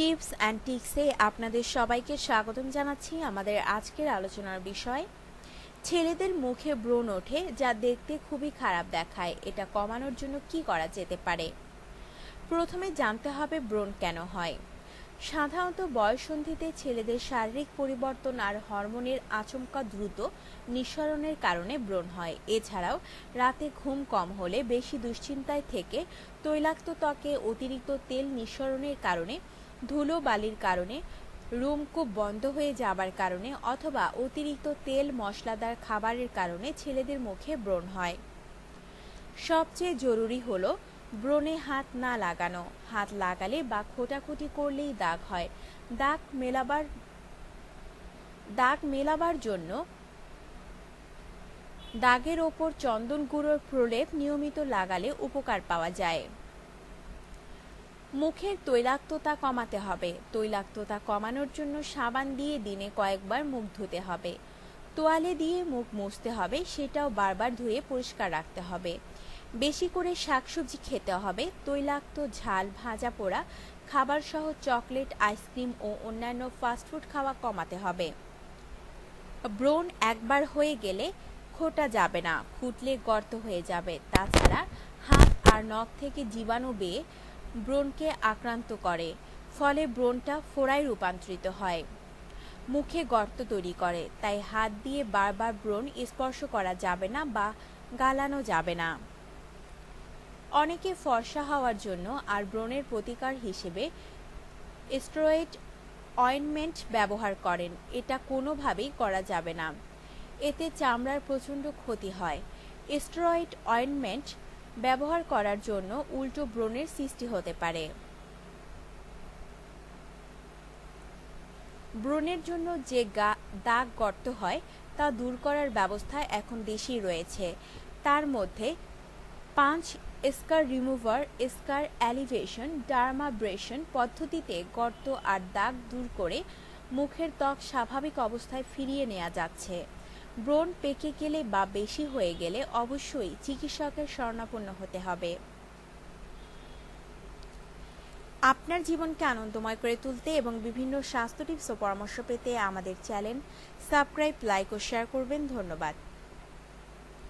Tips and টিক্সে আপনাদের সবাইকে স্বাগতম জানাচ্ছি আমাদের আজকের আলোচনার বিষয়। ছেলেদের মুখে ব্রণ ওঠে যা দেখতে খুবই খারাপ দেখায়। এটা কমানোর জন্য কি করা যেতে পারে? প্রথমে জানতে হবে ব্রণ কেন হয়। সাধারণত বয়সন্ধিতে ছেলেদের শারীরিক পরিবর্তন আর হরমোনের আচমকা দ্রুত নিঃসরণের কারণে ব্রণ হয়। এছাড়াও রাতে ঘুম কম হলে বেশি দুশ্চিন্তায় থেকে তৈলাক্ত ত্বকে অতিরিক্ত তেল নিঃসরণের কারণে ধুলো বালির কারণে রুমকূপ বন্ধ হয়ে যাবার কারণে অথবা অতিরিক্ত তেল মশলাদার খাবারের কারণে ছেলেদের মুখে ব্রণ হয়। সবচেয়ে জরুরি হলো ব্রণে হাত না লাগানো। হাত লাগালে বা খোটাখুটি করলেই দাগ হয়। দাগ মেলাবার দাগ মেলাবার জন্য দাগের ওপর চন্দন গুঁড়োর প্রলেপ নিয়মিত লাগালে উপকার পাওয়া যায়। মুখের তৈলাক্ততা কমাতে হবে। তৈলাক্ততা কমানোর জন্য সাবান দিয়ে দিনে কয়েকবার মুখ ধুতে হবে। তোয়ালে দিয়ে মুখ মুছতে হবে, সেটাও বারবার ধুয়ে পরিষ্কার রাখতে হবে। বেশি করে শাকসবজি খেতে হবে, তৈলাক্ত ঝাল, ভাজা পোড়া খাবার সহ চকলেট, আইসক্রিম ও অন্যান্য ফাস্টফুড খাওয়া কমাতে হবে। ব্রণ একবার হয়ে গেলে খোটা যাবে না, ফুটলে গর্ত হয়ে যাবে। তাছাড়া হাত আর নখ থেকে জীবাণু বেয়ে ব্রণকে আক্রান্ত করে, ফলে ব্রণটা ফোড়ায় রূপান্তরিত হয়। মুখে গর্ত তৈরি করে, তাই হাত দিয়ে বারবার ব্রণ স্পর্শ করা যাবে না বা গালানো যাবে না। অনেকে ফর্সা হওয়ার জন্য আর ব্রণের প্রতিকার হিসেবে স্টেরয়েড অয়েনমেন্ট ব্যবহার করেন, এটা কোনোভাবেই করা যাবে না। এতে চামড়ার প্রচণ্ড ক্ষতি হয়। স্টেরয়েড অয়েনমেন্ট ব্যবহার করার জন্য উল্টো ব্রণের সৃষ্টি হতে পারে। ব্রণের জন্য যে দাগ গর্ত হয়, তা দূর করার ব্যবস্থা এখন দেশেই রয়েছে। তার মধ্যে পাঁচ স্কার রিমুভার, স্কার অ্যালিভেশন, ডার্মাব্রেশন পদ্ধতিতে গর্ত আর দাগ দূর করে মুখের ত্বক স্বাভাবিক অবস্থায় ফিরিয়ে নেওয়া যাচ্ছে। ব্রণ পেকে গেলে বা বেশি হয়ে গেলে অবশ্যই চিকিৎসকের শরণাপন্ন হতে হবে। আপনার জীবনকে আনন্দময় করে তুলতে এবং বিভিন্ন স্বাস্থ্য টিপস ও পরামর্শ পেতে আমাদের চ্যানেল সাবস্ক্রাইব, লাইক ও শেয়ার করবেন। ধন্যবাদ।